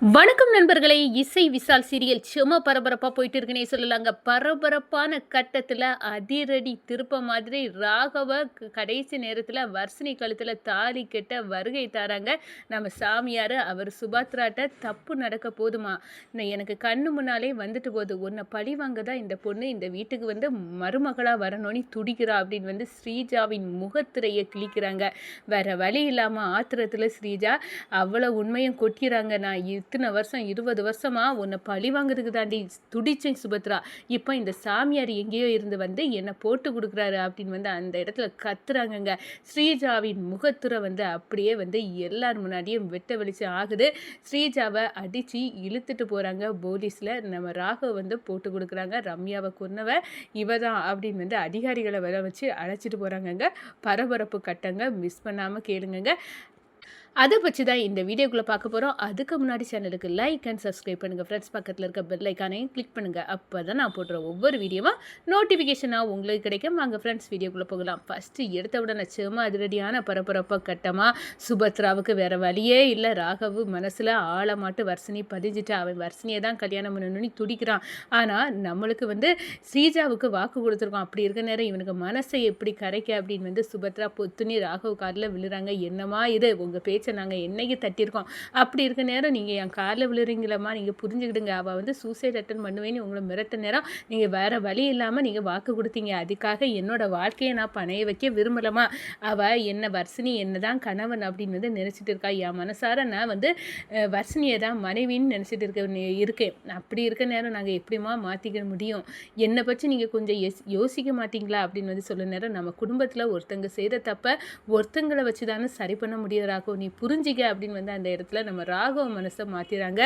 வணக்கம் நண்பர்களே இசை விசால் சீரியல் சும்மா பரபரப்பாக போயிட்டு இருக்குன்னே சொல்லலாங்க. பரபரப்பான கட்டத்தில் அதிரடி திருப்ப மாதிரி ராகவ கடைசி நேரத்தில் வர்ஷினி கழுத்தில் தாலி கெட்ட வருகை தராங்க. நம்ம சாமியார் அவர் சுபாத்ராட்ட தப்பு நடக்க போதுமா? நான் எனக்கு கண்ணு முன்னாலே வந்துட்டு போகுது உன்னை பழி வாங்க தான் இந்த பொண்ணு இந்த வீட்டுக்கு வந்து மருமகளாக வரணும்னு துடிக்கிறா அப்படின்னு வந்து ஸ்ரீஜாவின் முகத்திரையை கிழிக்கிறாங்க. வேற வழி இல்லாமல் ஆத்திரத்தில் ஸ்ரீஜா அவ்வளோ உண்மையும் கொட்டிக்கிறாங்க நான் இத்தனை வருஷம் இருபது வருஷமா உன்னை பழி வாங்குறதுக்கு தாண்டி துடிச்சேன் சுபத்ரா. இப்போ இந்த சாமியார் எங்கேயோ இருந்து வந்து என்னை போட்டு கொடுக்குறாரு அப்படின்னு வந்து அந்த இடத்துல கத்துறாங்கங்க. ஸ்ரீஜாவின் முகத்துறை வந்து அப்படியே வந்து எல்லார் முன்னாடியும் வெட்ட வெளிச்சம் ஆகுது. ஸ்ரீஜாவை அடித்து இழுத்துட்டு போகிறாங்க போலீஸில். நம்ம ராகவை வந்து போட்டு கொடுக்குறாங்க. ரம்யாவை கொன்னவ இவ தான் அப்படின்னு வந்து அதிகாரிகளை வர வச்சு அழைச்சிட்டு போகிறாங்கங்க பரபரப்பு கட்டங்க. மிஸ் பண்ணாமல் கேளுங்கங்க. அதை பற்றி தான் இந்த வீடியோக்குள்ளே பார்க்க போகிறோம் அதுக்கு முன்னாடி சேனலுக்கு லைக் அண்ட் சப்ஸ்கிரைப் பண்ணுங்கள் ஃப்ரெண்ட்ஸ் பக்கத்தில் இருக்க பெல் ஐக்கானையும் கிளிக் பண்ணுங்கள் அப்போ தான் நான் போடுற ஒவ்வொரு வீடியோவும் நோட்டிஃபிகேஷனாக உங்களுக்கு கிடைக்கும். வாங்க ஃப்ரெண்ட்ஸ் வீடியோக்குள்ளே போகலாம். ஃபஸ்ட்டு எடுத்த உடனே நிச்சயமாக அதிரடியான பரபரப்பாக கட்டமாக சுபத்ராவுக்கு வேறு வழியே இல்லை. ராகவு மனசில் ஆழமாட்டு வர்ஷினி பதிஞ்சிட்டு. அவன் வர்ஷினியை தான் கல்யாணம் பண்ணணும்னு துடிக்கிறான். ஆனால் நம்மளுக்கு வந்து ஸ்ரீஜாவுக்கு வாக்கு கொடுத்துருக்கோம் அப்படி இருக்க நேரம் இவனுக்கு மனசை எப்படி கரைக்க அப்படின்னு வந்து சுபத்ரா பொத்துனி ராகவ் காரில் விழுறாங்க. என்னம்மா இது? உங்கள் பேச்சு நாங்கள் என்னைக்கு தட்டியிருக்கோம்? அப்படி இருக்க நேரம் நீங்கள் என் காலில் விழுறீங்களம்மா. நீங்கள் புரிஞ்சுக்கிடுங்க. அவள் வந்து சூசைட் அட்டன் பண்ணுவேன்னு உங்களை மிரட்ட நேரம் நீங்கள் வேறு வழி இல்லாமல் நீங்கள் வாக்கு கொடுத்தீங்க. அதுக்காக என்னோட வாழ்க்கையை நான் பணைய வைக்க விரும்பலமா அவள் என்ன வர்ஷினி என்ன தான் கணவன் அப்படின்னு வந்து நினச்சிட்டு இருக்கா. என் மனசார நான் வந்து வர்ஷினியை தான் மனைவின்னு நினச்சிட்டு இருக்க இருக்கேன். அப்படி இருக்க நேரம் நாங்கள் எப்படிமா மாற்றிக்க முடியும்? என்னை பற்றி நீங்கள் கொஞ்சம் யோசி யோசிக்க மாட்டீங்களா? அப்படின்னு வந்து சொல்ல நேரம் நம்ம குடும்பத்தில் ஒருத்தங்க செய்கிற தப்ப ஒருத்தங்களை வச்சு தானே சரி பண்ண முடியும் ராகவ். நீ புரிஞ்சிக்க அப்படின்னு வந்து அந்த இடத்துல நம்ம ராகவ மனசை மாற்றிறாங்க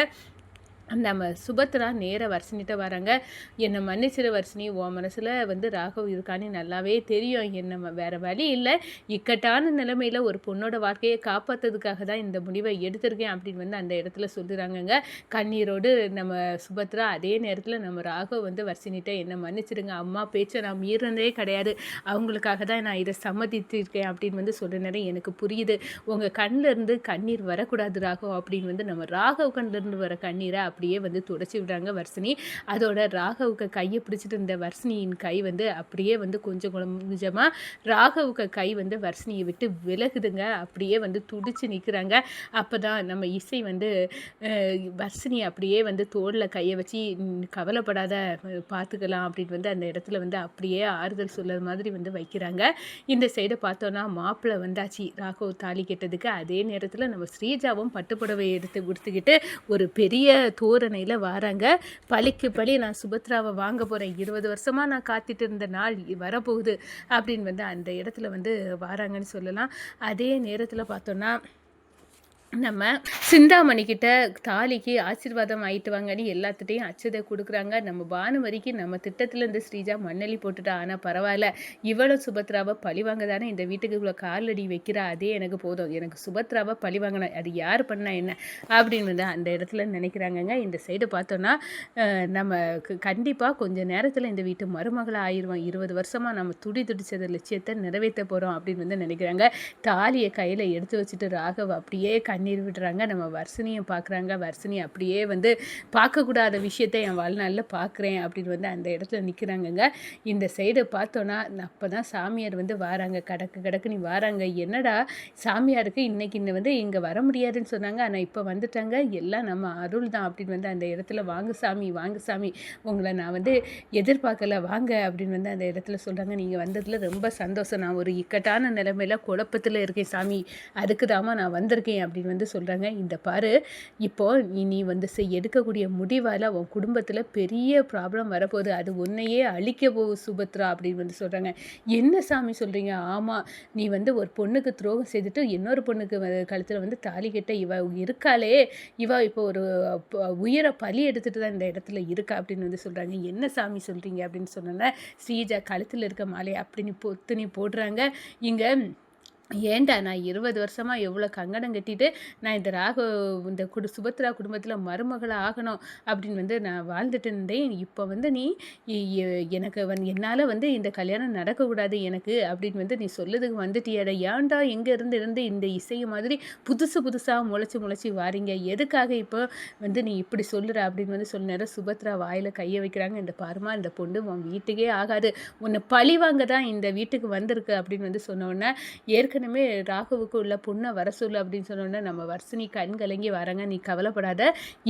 நம்ம சுபத்ரா நேர வர்ஷினிட்ட வராங்க என்னை மன்னிச்சிரு வர்ஷினி உன் மனசில் வந்து ராகவ் இருக்கான்னு நல்லாவே தெரியும். என்ன ம- வழி இல்லை. இக்கட்டான நிலைமையில் ஒரு பொண்ணோட வாழ்க்கையை காப்பாற்றுறதுக்காக தான் இந்த முடிவை எடுத்திருக்கேன் அப்படின்னு வந்து அந்த இடத்துல சொல்லுறாங்கங்க கண்ணீரோடு நம்ம சுபத்ரா அதே நேரத்தில் நம்ம ராகவ் வந்து வர்ஷினிட்ட என்னை மன்னிச்சிடுங்க அம்மா பேச்சை நான் மீறினதே கிடையாது. அவங்களுக்காக தான் நான் இதை சம்மதித்திருக்கேன் அப்படின்னு வந்து சொல்ல எனக்கு புரியுது. உங்கள் கண்ணிலேருந்து கண்ணீர் வரக்கூடாது ராகவ் அப்படின்னு வந்து நம்ம ராகவ் கண்ணில் இருந்து வர கண்ணீரை அப்படியே வந்து துடைச்சி விடுறாங்க வர்ஷினி. அதோட ராகவுக்கு கையை பிடிச்சிட்டு இருந்த வர்ஷினியின் கை வந்து அப்படியே வந்து கொஞ்சம் கொஞ்சமாக ராகவுக்கு கை வந்து வர்ஷினியை விட்டு விலகுதுங்க. அப்படியே வந்து துடிச்சு நிற்கிறாங்க அப்போ தான் நம்ம இசை வந்து வர்ஷினி அப்படியே வந்து தோளில் கையை வச்சு கவலைப்படாத பார்த்துக்கலாம் அப்படின்னு வந்து அந்த இடத்துல வந்து அப்படியே ஆறுதல் சொல்கிற மாதிரி வந்து வைக்கிறாங்க. இந்த சைடை பார்த்தோன்னா மாப்பிள்ளை வந்தாச்சு. ராகவ் தாலி கெட்டதுக்கு அதே நேரத்தில் நம்ம ஸ்ரீஜாவும் பட்டுப்புடவை எடுத்து கொடுத்துக்கிட்டு ஒரு பெரிய தோரணையில் வராங்க. பழிக்கு பழி நான் சுபத்ராவை வாங்க போகிறேன் இருபது வருஷமாக நான் காத்திட்டு இருந்த நாள் வரப்போகுது அப்படின்னு வந்து அந்த இடத்துல வந்து வராங்கன்னு சொல்லலாம். அதே நேரத்தில் பார்த்தோன்னா நம்ம சிந்தாமணி கிட்ட தாலிக்கு ஆசீர்வாதம் ஆயிட்டு வாங்கன்னு எல்லாத்துட்டையும் அச்சதை கொடுக்குறாங்க. நம்ம பானுமதிக்கு நம்ம திட்டத்துல இருந்து ஸ்ரீஜா மண்ணலி போட்டுட்டா. ஆனால் பரவாயில்ல. இவளும் சுபத்ராவை பழி வாங்க தானே இந்த வீட்டுக்கு இவ்வளோ காலடி வைக்கிறா. அதே எனக்கு போதும். எனக்கு சுபத்ராவை பழி வாங்கினேன் அது யார் பண்ணா என்ன? அப்படின்னு அந்த இடத்துல நினைக்கிறாங்கங்க. இந்த சைடு பார்த்தோன்னா நம்ம கண்டிப்பாக கொஞ்சம் நேரத்தில் இந்த வீட்டு மருமகளாக ஆயிடுவோம் இருபது வருஷமாக நம்ம துடி துடிச்சத லட்சியத்தை நிறைவேற்ற போகிறோம் அப்படின்னு வந்து நினைக்கிறாங்க. தாலியை கையில் எடுத்து வச்சுட்டு ராகவ் அப்படியே கண் கண்ணீர் விடுறாங்க நம்ம வர்சினியை பார்க்குறாங்க வர்சினி அப்படியே வந்து பார்க்கக்கூடாத விஷயத்தை என் வாழ்நாளில் பார்க்குறேன் அப்படின்னு வந்து அந்த இடத்துல நிற்கிறாங்கங்க இந்த சைடை பார்த்தோன்னா அப்போ தான் சாமியார் வந்து வாராங்க. கடக்கு கடக்கு நீ வாராங்க. என்னடா சாமியாருக்கு இன்னைக்கு இன்னும் வந்து இங்கே வர முடியாதுன்னு சொன்னாங்க. ஆனால் இப்போ வந்துட்டாங்க. எல்லாம் நம்ம அருள் தான் அப்படின்னு வந்து அந்த இடத்துல வாங்க சாமி வாங்க சாமி. உங்களை நான் வந்து எதிர்பார்க்கல. வாங்க அப்படின்னு வந்து அந்த இடத்துல சொல்கிறாங்க நீங்கள் வந்ததில் ரொம்ப சந்தோஷம். நான் ஒரு இக்கட்டான நிலைமையில் குழப்பத்தில் இருக்கேன் சாமி. அதுக்கு தாமா நான் வந்திருக்கேன் அப்படின்னு வந்து சொல்கிறாங்க இந்த பாரு இப்போ நீ வந்து செய் எடுக்கக்கூடிய முடிவால் உன் குடும்பத்தில் பெரிய ப்ராப்ளம் வரப்போகுது. அது உன்னையே அழிக்க போகுது சுபத்ரா அப்படின்னு வந்து சொல்கிறாங்க என்ன சாமி சொல்கிறீங்க ஆமாம் நீ வந்து ஒரு பொண்ணுக்கு துரோகம் செய்துட்டு இன்னொரு பொண்ணுக்கு கழுத்தில் வந்து தாலி கட்ட இவ இருக்காளே. இவ இப்போ ஒரு உயிரை பலி எடுத்துட்டு தான் இந்த இடத்துல இருக்கா அப்படின்னு வந்து சொல்கிறாங்க என்ன சாமி சொல்கிறீங்க அப்படின்னு சொன்னோன்னே ஸ்ரீஜா கழுத்தில் இருக்க மாலை அப்படின்னு பொத்து நீ போடுறாங்க. இங்கே ஏன்டா நான் இருபது வருஷமாக எவ்வளோ கங்கணம் கட்டிட்டு, நான் இந்த ராக இந்த குடு சுபத்ரா குடும்பத்தில் மருமகளாக ஆகணும் அப்படின்னு வந்து நான் வாழ்ந்துட்டு இருந்தேன். இப்போ வந்து நீ எ எனக்கு வந் என்னால் வந்து இந்த கல்யாணம் நடக்கக்கூடாது எனக்கு அப்படின்னு வந்து நீ சொல்லதுக்கு வந்துட்டியேடா! ஏன்டா எங்கே இருந்து இருந்து இந்த இசையை மாதிரி புதுசு புதுசாக முளைச்சி முளைச்சி வாரீங்க? எதுக்காக இப்போ வந்து நீ இப்படி சொல்லுற? அப்படின்னு வந்து சொன்ன நேரம் சுபத்ரா வாயில் கையை வைக்கிறாங்க. இந்த பாருமா இந்த பொண்ணு உன் வீட்டுக்கே ஆகாது. உன்னை பழி வாங்க தான் இந்த வீட்டுக்கு வந்திருக்கு அப்படின்னு வந்து சொன்னோன்னே ஏற்கனவே ராகுவுக்கு உள்ள புண்ணை வர சொல்லு அப்படின்னு சொன்னோன்னே நம்ம வர்சினி கண் கலங்கி வராங்க. நீ கவலைப்படாத.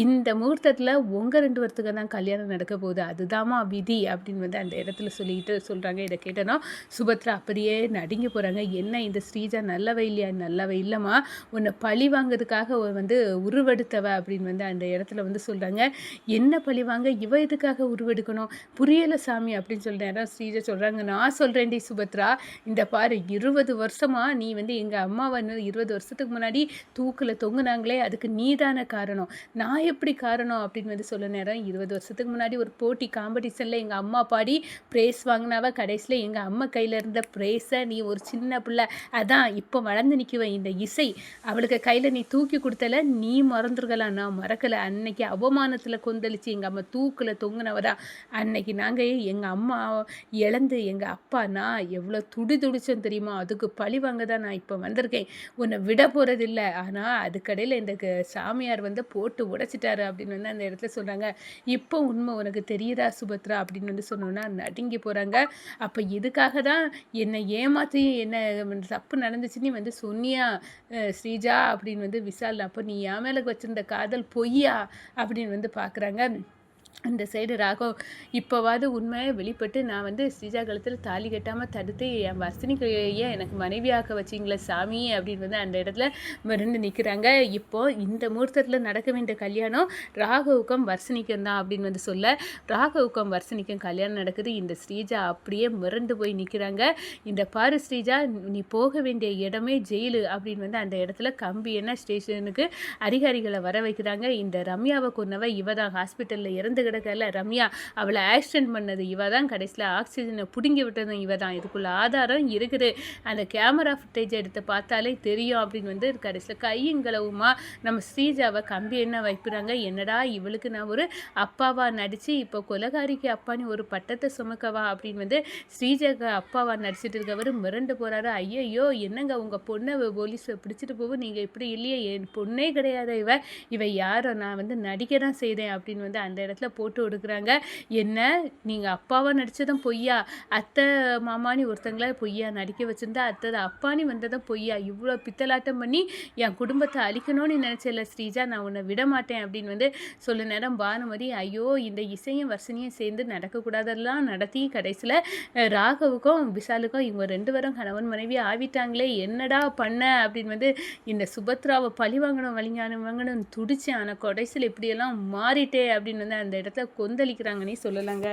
இந்த முகூர்த்தத்தில உங்க 2 பேத்துக்கு தான் கல்யாணம் நடக்க போகுது. அதுதாம்மா விதி அப்படின்னு வந்து அந்த இடத்துல சொல்லிட்டு சொல்கிறாங்க இதை கேட்டோன சுபத்ரா அப்படியே நடுங்கி போகிறாங்க என்ன இந்த ஸ்ரீஜா நல்லவை இல்லையா? நல்லவை இல்லைம்மா உன்னை பழி வாங்குறதுக்காக வந்து உருவெடுத்தவ அப்படின்னு வந்து அந்த இடத்துல வந்து சொல்கிறாங்க என்ன பழி வாங்க? இவ எதுக்காக உருவெடுக்கணும்? புரியல சாமி அப்படின்னு சொல்ற நேரம் ஸ்ரீஜா சொல்கிறாங்க நான் சொல்கிறேன்டி சுபத்ரா. இந்த பாரு 20 வருஷமா நீ வந்து எங்கள் அம்மாவை இருபது வருஷத்துக்கு முன்னாடி தூக்கில் தொங்குனாங்களே, அதுக்கு நீ தானே காரணம். நான் எப்படி காரணம் அப்படின்னு வந்து சொல்ல நேரம் 20 வருஷத்துக்கு முன்னாடி ஒரு போட்டி காம்படிஷனில் எங்கள் அம்மா பாடி பிரைஸ் வாங்கினாவா கடைசியில எங்கள் அம்மா கையில் இருந்த ப்ரேஸை நீ ஒரு சின்ன பிள்ளை அதான் இப்போ வளர்ந்து நிற்குவேன் இந்த இசை. அவளுக்கு கையில் நீ தூக்கி கொடுத்தல நீ மறந்துருக்கலாம். நான் மறக்கல. அன்னைக்கு அவமானத்தில் கொந்தளிச்சு எங்கள் அம்மா தூக்கில் தொங்குனவரா அன்னைக்கு நாங்கள் எங்கள் அம்மா இழந்து எங்கள் அப்பா நான் எவ்வளோ துடி துடிச்சோம் தெரியுமா? அதுக்கு பழி வாங்க தான் நான் இப்போ வந்திருக்கேன். உன்னை விட போகிறதில்ல ஆனால் அதுக்கடையில் இந்த க சாமியார் வந்து போட்டு உடைச்சிட்டாரு அப்படின்னு வந்து அந்த இடத்துல சொல்கிறாங்க இப்போ உண்மை உனக்கு தெரியுதா சுபத்ரா? அப்படின்னு வந்து சொன்னோன்னா நடுங்கி போகிறாங்க அப்போ இதுக்காக தான் என்னை ஏமாத்தி என்ன தப்பு நடந்துச்சுன்னு வந்து சொன்னியா ஸ்ரீஜா? அப்படின்னு வந்து விசால் அப்போ நீ என் மேலே வச்சிருந்த காதல் பொய்யா? அப்படின்னு வந்து பார்க்குறாங்க. அந்த சைடு ராகவ் இப்போவாவது உண்மையாக வெளிப்பட்டு நான் வந்து ஸ்ரீஜா கழுத்தில் தாலி கட்டாமல் தடுத்து என் வர்சினிக்கு ஏன் எனக்கு மனைவியாக்க வச்சிங்களே சாமி அப்படின்னு வந்து அந்த இடத்துல மிரண்டு நிற்கிறாங்க. இப்போ இந்த முகூர்த்தத்தில் நடக்க வேண்டிய கல்யாணம் ராகவுக்கும் வர்சினிக்கும் தான் அப்படின்னு வந்து சொல்ல, ராகவுக்கும் வர்சினிக்கும் கல்யாணம் நடக்குது. இந்த ஸ்ரீஜா அப்படியே மிரண்டு போய் நிற்கிறாங்க. இந்த பாரு ஸ்ரீஜா நீ போக வேண்டிய இடமே ஜெயிலு அப்படின்னு வந்து அந்த இடத்துல கம்பி என்ன ஸ்டேஷனுக்கு அதிகாரிகளை வர வைக்கிறாங்க. இந்த ரம்யாவை கொன்னவை இவ தான். ஹாஸ்பிட்டலில் இறந்து கிடக்கல ரம்யா. அவளை ஆக்சிடென்ட் பண்ணது இவ தான். கடைசியில் ஆக்சிஜனை பிடுங்கி விட்டதும் இவ தான். இதுக்குள்ள ஆதாரம் இருக்குது. அந்த கேமரா ஃபுட்டேஜ் எடுத்து பார்த்தாலே தெரியும் அப்படின்னு வந்து கடைசியில் கையங்களவுமா நம்ம ஸ்ரீஜாவை கம்பி என்ன வைக்கிறாங்க. என்னடா இவளுக்கு நான் ஒரு அப்பாவா நடித்து இப்போ கொலகாரிக்கு அப்பான்னு ஒரு பட்டத்தை சுமக்கவா? அப்படின்னு வந்து ஸ்ரீஜாக்கு அப்பாவா நடிச்சிட்டு இருக்கவரு மிரண்டு போகிறாரு ஐயையோ! என்னங்க உங்கள் பொண்ணை போலீஸ் பிடிச்சிட்டு போகும் நீங்கள் இப்படி இல்லையே. என் பொண்ணே கிடையாது இவ? இவ யாரோ? நான் வந்து நடிக்க தான் செய்தேன் அப்படின்னு வந்து அந்த இடத்துல போட்டு ஒடுக்குறாங்க. என்ன நீங்கள் அப்பாவாக நடித்ததும் பொய்யா? அத்தை, மாமானி ஒருத்தங்கள பொய்யா நடிக்க வச்சுருந்தா அத்தை அப்பானி வந்ததும் பொய்யா? இவ்வளோ பித்தலாட்டம் பண்ணி என் குடும்பத்தை அழிக்கணும்னு நினச்சல ஸ்ரீஜா. நான் உன்னை விட மாட்டேன் அப்படின்னு வந்து சொல்ல நேரம் பானுமதி ஐயோ! இந்த இசையும் வர்சனையும் சேர்ந்து நடக்கக்கூடாதெல்லாம் நடத்தி கடைசியில் ராகவுக்கும், விஷாலுக்கும் இவங்க ரெண்டு பேரும் கணவன் மனைவி ஆவிட்டாங்களே என்னடா பண்ண? அப்படின்னு வந்து இந்த சுபத்ராவை பழி வாங்கணும் வழிஞானம் வாங்கணும்னு துடிச்சேன். ஆனால் கடைசியில் இப்படியெல்லாம் மாறிட்டே அப்படின்னு வந்து அந்த இடத்துல கொந்தளிக்கிறாங்கன்னே சொல்லலாங்க.